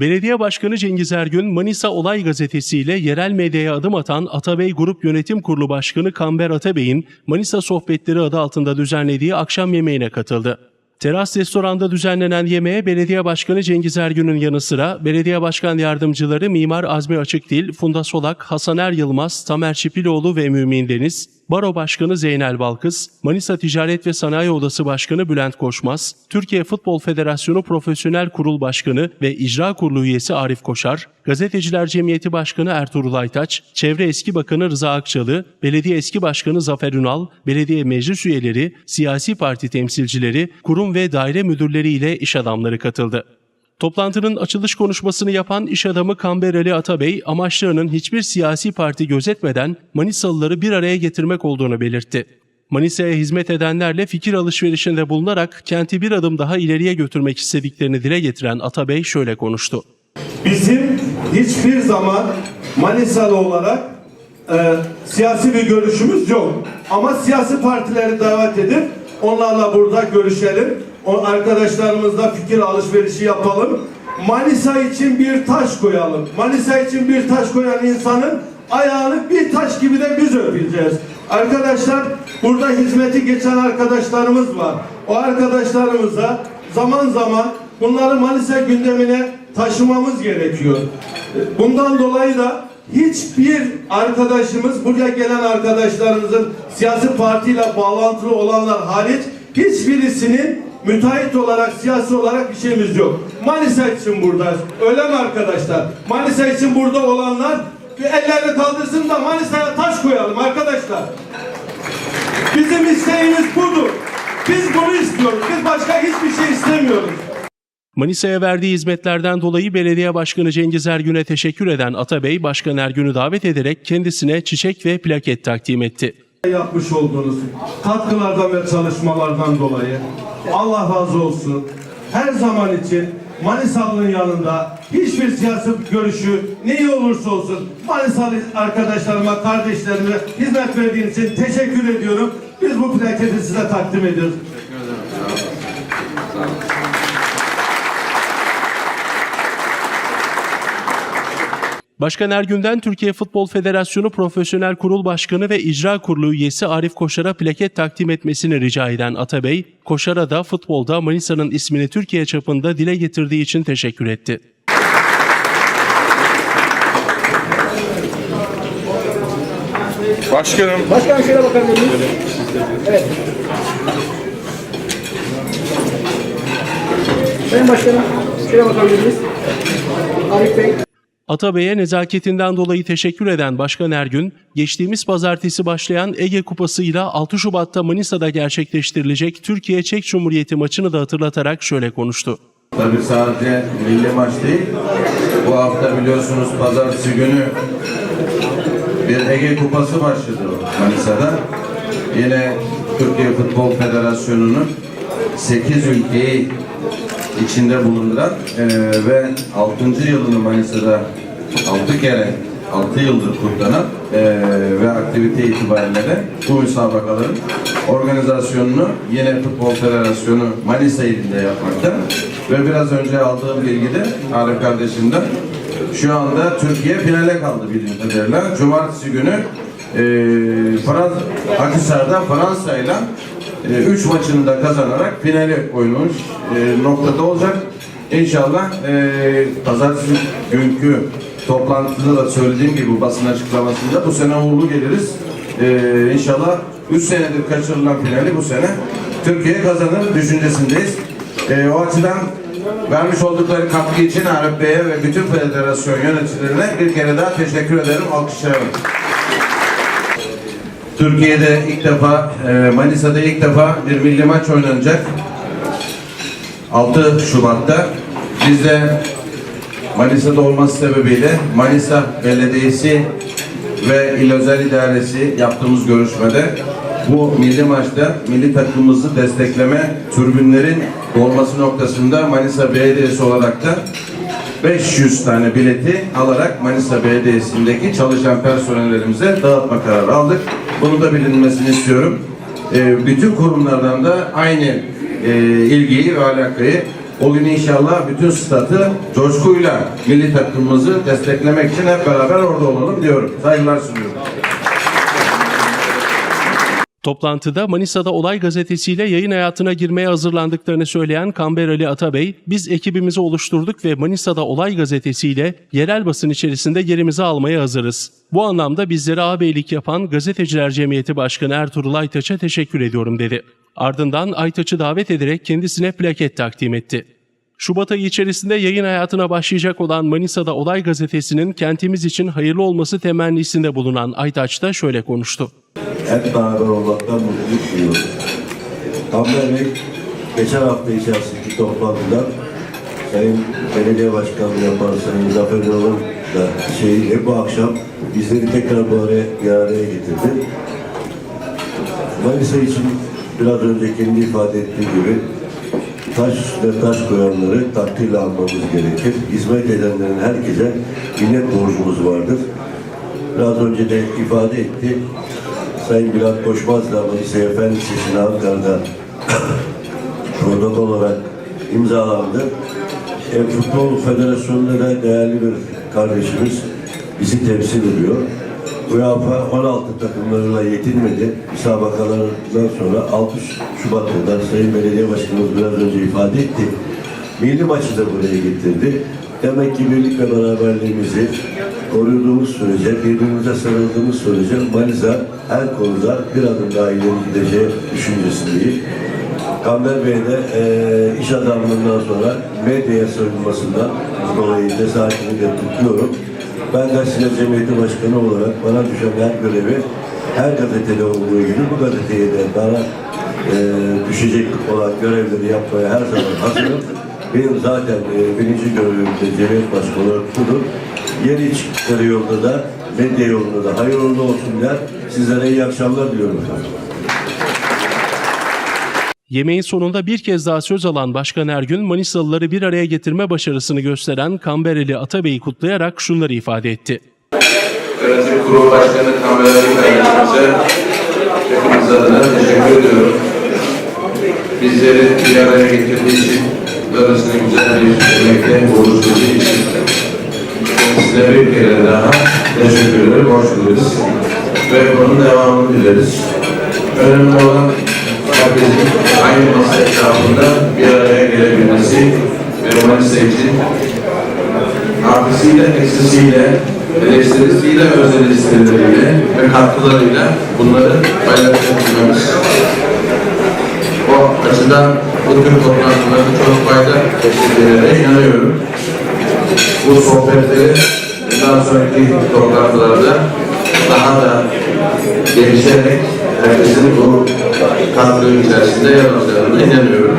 Belediye Başkanı Cengiz Ergün, Manisa Olay Gazetesi ile yerel medyaya adım atan Atabey Grup Yönetim Kurulu Başkanı Kamber Atabey'in Manisa Sohbetleri adı altında düzenlediği akşam yemeğine katıldı. Teras restoranda düzenlenen yemeğe Belediye Başkanı Cengiz Ergün'ün yanı sıra Belediye Başkan Yardımcıları Mimar Azmi Açıkdil, Funda Solak, Hasan Er Yılmaz, Tamer Çipiloğlu ve Mümin Deniz, Baro Başkanı Zeynel Balkız, Manisa Ticaret ve Sanayi Odası Başkanı Bülent Koşmaz, Türkiye Futbol Federasyonu Profesyonel Kurul Başkanı ve İcra Kurulu üyesi Arif Koşar, Gazeteciler Cemiyeti Başkanı Ertuğrul Aytaç, Çevre Eski Bakanı Rıza Akçalı, Belediye Eski Başkanı Zafer Ünal, belediye meclis üyeleri, siyasi parti temsilcileri, kurum ve daire müdürleri ile iş adamları katıldı. Toplantının açılış konuşmasını yapan iş adamı Kamber Ali Atabey, amaçlarının hiçbir siyasi parti gözetmeden Manisalıları bir araya getirmek olduğunu belirtti. Manisa'ya hizmet edenlerle fikir alışverişinde bulunarak kenti bir adım daha ileriye götürmek istediklerini dile getiren Atabey şöyle konuştu. Bizim hiçbir zaman Manisalı olarak e, siyasi bir görüşümüz yok. Ama siyasi partileri davet edip onlarla burada görüşelim. O arkadaşlarımızla fikir alışverişi yapalım. Manisa için bir taş koyalım. Manisa için bir taş koyan insanın ayağını bir taş gibi de biz öpeceğiz. Arkadaşlar burada hizmeti geçen arkadaşlarımız var. O arkadaşlarımıza zaman zaman bunları Manisa gündemine taşımamız gerekiyor. Bundan dolayı da hiçbir arkadaşımız buraya gelen arkadaşlarımızın siyasi partiyle bağlantılı olanlar hariç hiçbirisinin müteahhit olarak siyasi olarak bir şeyimiz yok. Manisa için buradayız. Öyle mi arkadaşlar? Manisa için burada olanlar ellerini kaldırsın da Manisa'ya taş koyalım arkadaşlar. Bizim isteğimiz budur. Biz bunu istiyoruz. Biz başka hiçbir şey istemiyoruz. Manisa'ya verdiği hizmetlerden dolayı Belediye Başkanı Cengiz Ergün'e teşekkür eden Atabey, Başkan Ergün'ü davet ederek kendisine çiçek ve plaket takdim etti. Yapmış olduğunuz katkılardan ve çalışmalardan dolayı Allah razı olsun. Her zaman için Manisalı'nın yanında hiçbir siyasi görüşü neyi olursa olsun Manisalı arkadaşlarıma, kardeşlerime hizmet verdiğiniz için teşekkür ediyorum. Biz bu plaketi size takdim ediyoruz. Başkan Ergün'den Türkiye Futbol Federasyonu Profesyonel Kurul Başkanı ve İcra Kurulu üyesi Arif Koşar'a plaket takdim etmesini rica eden Atabey, Koşar'a da futbolda Manisa'nın ismini Türkiye çapında dile getirdiği için teşekkür etti. Başkanım. Başkanım şöyle bakabilir miyiz? Evet. Sayın Başkanım şöyle bakabilir miyiz? Arif Bey. Atabey'e nezaketinden dolayı teşekkür eden Başkan Ergün, geçtiğimiz pazartesi başlayan Ege Kupası ile 6 Şubat'ta Manisa'da gerçekleştirilecek Türkiye-Çek Cumhuriyeti maçını da hatırlatarak şöyle konuştu. Tabii sadece milli maç değil. Bu hafta biliyorsunuz pazartesi günü bir Ege Kupası başladı Manisa'da. Yine Türkiye Futbol Federasyonu'nun 8 ülkeyi içinde bulunduran eee, ve 6. yılını Manisa'da 6 kere 6 yıldır kutlanan eee, ve aktivite itibariyle de bu müsabakaların organizasyonunu yine Futbol Federasyonu Manisa ilinde yapmakta ve biraz önce aldığım bilgide Arif kardeşimden şu anda Türkiye finale kaldı bildiğim kadarıyla. Cumartesi günü eee Frans Akhisar'da Fransa ile 3 maçını da kazanarak finali oynamış e, noktada olacak. İnşallah e, pazartesi günkü toplantıda da söylediğim gibi basın açıklamasında bu sene uğurlu geliriz. E, inşallah 3 senedir kaçırılan finali bu sene Türkiye kazanır düşüncesindeyiz. E, o açıdan vermiş oldukları katkı için Arif Bey'e ve bütün federasyon yöneticilerine bir kere daha teşekkür ederim. Alkışlarım. Türkiye'de ilk defa, e, Manisa'da ilk defa bir milli maç oynanacak. 6 Şubat'ta. Biz de Manisa'da olması sebebiyle Manisa Belediyesi ve İl Özel İdaresi yaptığımız görüşmede bu milli maçta milli takımımızı destekleme türbünlerin olması noktasında Manisa Belediyesi olarak da 500 tane bileti alarak Manisa Belediyesi'ndeki çalışan personellerimize dağıtma kararı aldık. Bunu da bilinmesini istiyorum. Ee, bütün kurumlardan da aynı e, ilgiyi ve alakayı O gün inşallah bütün statı coşkuyla milli takımımızı desteklemek için hep beraber orada olalım diyorum. Saygılar sunuyorum. Toplantıda Manisa'da Olay gazetesiyle yayın hayatına girmeye hazırlandıklarını söyleyen Kamber Ali Atabey, biz ekibimizi oluşturduk ve Manisa'da Olay gazetesiyle yerel basın içerisinde yerimizi almaya hazırız. Bu anlamda bizlere ağabeylik yapan Gazeteciler Cemiyeti Başkanı Ertuğrul Aytaç'a teşekkür ediyorum dedi. Ardından Aytaç'ı davet ederek kendisine plaket takdim etti. Şubat ayı içerisinde yayın hayatına başlayacak olan Manisa'da Olay gazetesinin kentimiz için hayırlı olması temennisinde bulunan Aytaç da şöyle konuştu. Hep beraber olmaktan mutluluk duyuyoruz. Kamber Bey, geçen hafta içerisindeki toplantıda Sayın Belediye Başkanlığı yapan Sayın Zafer Yol'un da şeyi bu akşam bizleri tekrar bu araya bir araya getirdi. Manisa için biraz önce kendi ifade ettiği gibi taş üstüne taş koyanları takdirle almamız gerekir. Hizmet edenlerin herkese minnet borcumuz vardır. Biraz önce de ifade etti. Sayın Bülent Koşmaz da Manisa Efendi Lisesi'nde Ankara'da protokol olarak imzalandı. E, Futbol Federasyonu'nda da değerli bir kardeşimiz bizi temsil ediyor. UEFA 16 takımlarıyla yetinmedi. Müsabakalarından sonra 6 Şubat'ta da Sayın Belediye Başkanımız biraz önce ifade etti. Milli maçı da buraya getirdi. Demek ki birlik ve beraberliğimizi koruduğumuz sürece, birbirimize sarıldığımız sürece Manisa her konuda bir adım daha ileri gideceği düşüncesindeyim. Kamber Bey de eee iş adamlığından sonra medyaya sarılmasından dolayı cesaretini de kutluyorum. Ben Gazeteciler Cemiyeti Başkanı olarak bana düşen her görevi her gazetede olduğu gibi bu gazeteye de bana eee, düşecek olan görevleri yapmaya her zaman hazırım. Benim zaten eee, birinci görevim de Cemiyet Başkanı olarak budur. Yeni çıktıkları yolda da medya yolunda da hayırlı olsun der. Sizlere iyi akşamlar diliyorum efendim. Yemeğin sonunda bir kez daha söz alan Başkan Ergün, Manisalıları bir araya getirme başarısını gösteren Kambereli Atabey'i kutlayarak şunları ifade etti. Yönetim Kurulu Başkanı Kamerali kardeşimize hepimiz adına teşekkür ediyorum. Bizleri bir araya getirdiği için, böylesine güzel bir yemekte buluşturduğu için size bir kere daha teşekkürleri borç duyarız. Ve bunun devamını dileriz. Önemli olan herkesin aynı masa etrafında bir araya gelebilmesi ve Manisa için artısıyla, eksisiyle, eleştirisiyle, öz eleştirileriyle ve katkılarıyla bunları paylaşabilmemiz. O açıdan bu tür toplantıların çok fayda getirdiğine inanıyorum. Bu sohbetleri bundan sonraki toplantılarda daha da gelişerek herkesin bu katkı içerisinde yer alacağına inanıyorum.